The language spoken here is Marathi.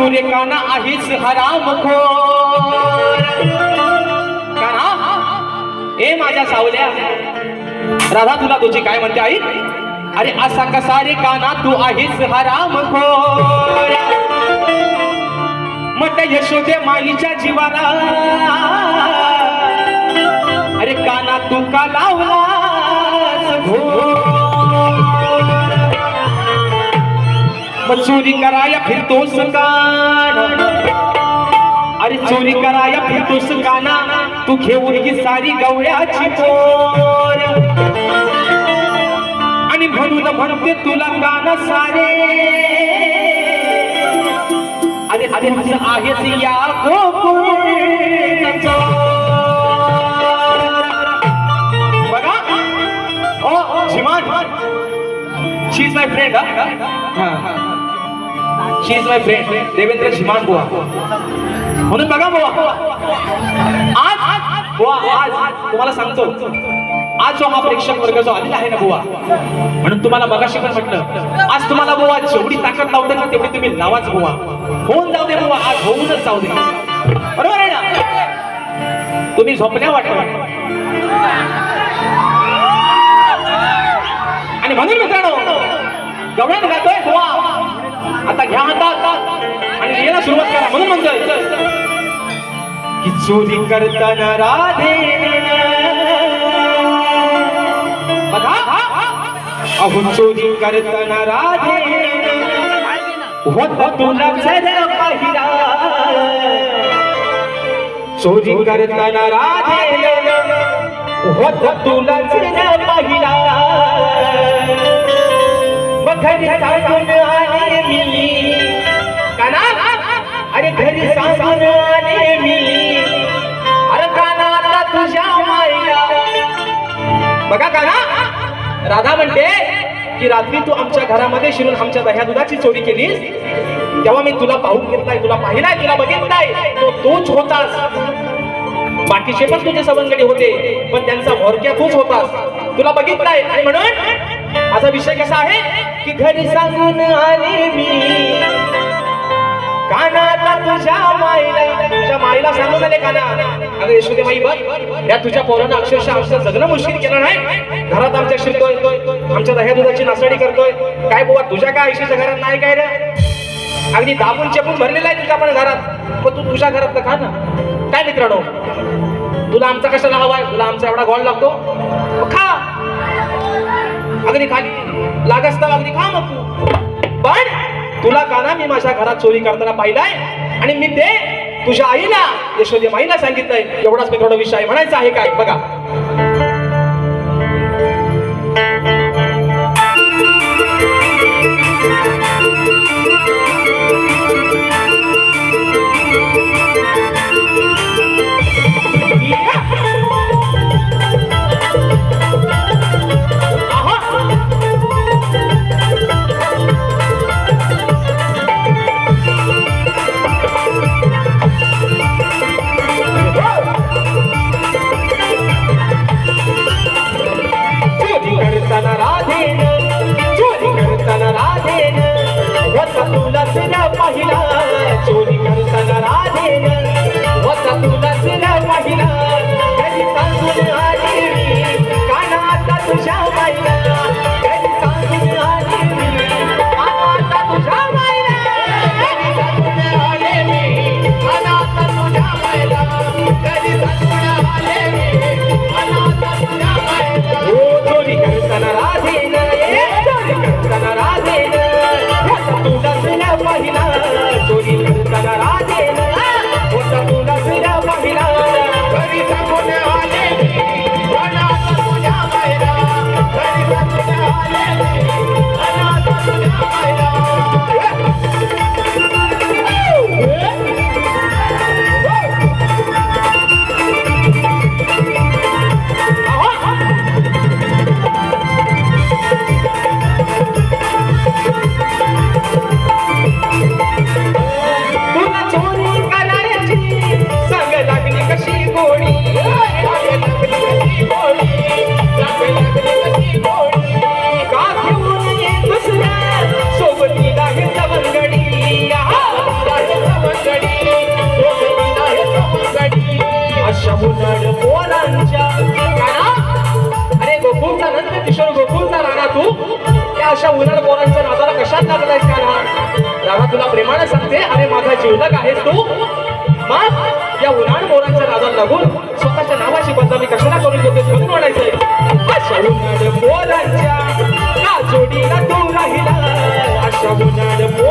तू रे काना आहेस हराम खोर. ए माझ्या सावल्या राधा तुला तुझी काय म्हणते आई? अरे असा कसा रे काना तू आहेस हराम मग यशोदे माईच्या जीवाला. अरे काना तू का लावलास मग चोरी कराया फिरतोस काना अरे चोरी कराया फिरतोस काना तू घेऊन ही सारी गवळ्याची पोर। आणि म्हणून म्हणते तुला गाणं सारे। अरे अरे असं आहेच या बघा. ओ झिमान she's my friend she is my friend Devendra झिमान बुवा. म्हणून बघा बुवा. आज बुवा आज तुम्हाला सांगतो. आज जो हा प्रेक्षक वर्ग जो आलेला आहे ना बुवा म्हणून तुम्हाला बघा पण म्हटलं आज तुम्हाला बुवा जेवढी ताकद लावते ना तेवढी तुम्ही लावाच बुवा. होऊन जाऊ दे बुवा आज होऊनच जाऊ दे. बरोबर आहे ना? तुम्ही झोपल्या वाटत. आणि म्हणून मित्रांनो गवळ्यात गातोय बुवा. आता घ्या हातात आणि लिहायला सुरुवात करा. म्हणून म्हणतोय. की चोरी करताना राधे अहो चोरी करताना राधे होत तुला जर पाहिला. चोरी करताना राधे होत तुला जर पाहिला. मग घरी सांगून काना अरे घरी सांगून आले मी अरे काना आता तुझ्या माईला। बघा काना राधा म्हणते की रात्री तू आमच्या घरामध्ये शिरून आमच्या दह्या दुधाची चोरी केलीस? तेव्हा मी तुला पाहून घेतलाय तुला पाहिलाय तुला बघितलाय. तो तूच होतास. बाकीचे पण तुझे सवंगडी होते पण त्यांचा भोरक्या तूच होतास. तुला बघितलाय आणि म्हणून माझा विषय कसा आहे? की घरी सांगून आले मी. कानाला तुझ्या मायला तुझ्या माईला सांगून आले काना. अगं यशोदे माई बघ या तुझ्या पोरानं अक्षरशः आमचं जगणं मुश्किल केलं नाही. घरात आमच्या शिरतोय आमच्या दह्या दुधाची नासाडी करतोय. काय बुवा तुझ्या काय आयुष्याच्या घरात नाही काय रे? अगदी दाबून चेपून भरलेला आहे तुझ्या पण घरात. पण तू तुझ्या घरात तर खा ना. काय मित्रांनो? तुला आमचा कशाला हवाय तुला आमचा एवढा गोड लागतो? खा. अगदी खाली. लागस अगदी खा मग तू. पण तुला का ना मी माझ्या घरात चोरी करताना पाहिलाय? आणि मी ते तुझ्या आईला यशोदी माईला सांगितलंय. एवढाच मित्रांनो विषय म्हणायचा आहे काय? बघा. पोरांच्या अरे गोकुळचा नंतर किशोर गोकुळचा राणा तू. त्या अशा उन्हाळ पोरांच्या नादाला कशात लागलायस का राणा? राणा तुला प्रेमाने सांगते अरे माझा जीवलक आहेस तू. मग या उन्हाळ पोरांच्या नादाला लागून स्वतःच्या नावाची बदनामी कशाला करून घेते म्हणून म्हणायचंय? अशा उन्हाळ पोरांच्या का जोडीला तू राहिला. अशा उन्हाळ पोर